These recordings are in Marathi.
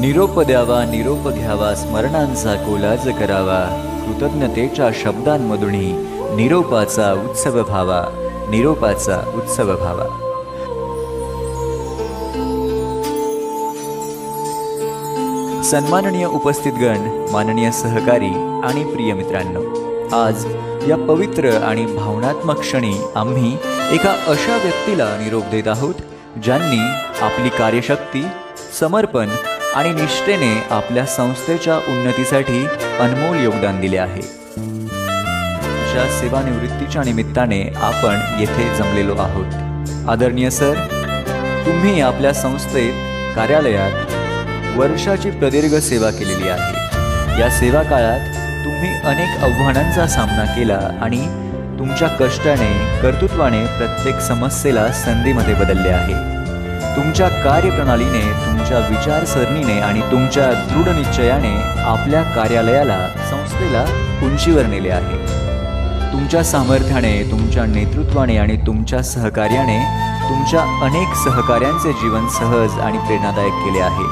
निरोप द्यावा निरोप घ्यावा स्मरणांचा कोलाज करावा. कृतज्ञतेच्या शब्दांमधूनही निरोपाचा उत्सव भावा निरोपाचा उत्सव भावा सन्माननीय उपस्थितगण माननीय सहकारी आणि प्रिय मित्रांनो आज या पवित्र आणि भावनात्मक क्षणी आम्ही एका अशा व्यक्तीला निरोप देत आहोत ज्यांनी आपली कार्यशक्ती समर्पण आणि निष्ठेने आपल्या संस्थेच्या उन्नतीसाठी अनमोल योगदान दिले आहे. अशा सेवानिवृत्तीच्या निमित्ताने आपण येथे जमलेलो आहोत. आदरणीय सर तुम्ही आपल्या संस्थेत कार्यालयात वर्षाची प्रदीर्घ सेवा केलेली आहे. या सेवा काळात तुम्ही अनेक आव्हानांचा सामना केला आणि तुमच्या कष्टाने कर्तृत्वाने प्रत्येक समस्येला संधीमध्ये बदलले आहे. तुमच्या कार्यप्रणालीने तुमच्या विचारसरणीने आणि तुमच्या दृढ निश्चयाने आपल्या कार्यालयाला संस्थेला उंचीवर नेले आहे. तुमच्या सामर्थ्याने तुमच्या नेतृत्वाने आणि तुमच्या सहकार्याने तुमच्या अनेक सहकाऱ्यांचे जीवन सहज आणि प्रेरणादायक केले आहे.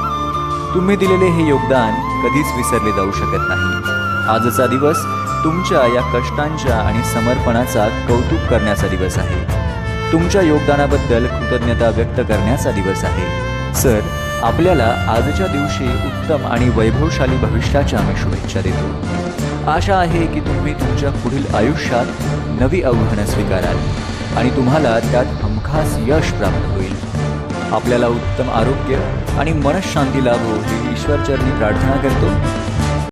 तुम्ही दिलेले हे योगदान कधीच विसरले जाऊ शकत नाही. आजचा दिवस तुमच्या या कष्टांच्या आणि समर्पणाचा कौतुक करण्याचा दिवस आहे. तुमच्या योगदानाबद्दल कृतज्ञता व्यक्त करण्याचा दिवस आहे. सर आपल्याला आजच्या दिवशी उत्तम आणि वैभवशाली भविष्याच्या आम्ही शुभेच्छा देतो. आशा आहे की तुम्ही तुमच्या पुढील आयुष्यात नवी आव्हानं स्वीकाराल आणि तुम्हाला त्यात हमखास यश प्राप्त होईल. आपल्याला उत्तम आरोग्य आणि मनशांती लाभो ही ईश्वरचरणी प्रार्थना करतो.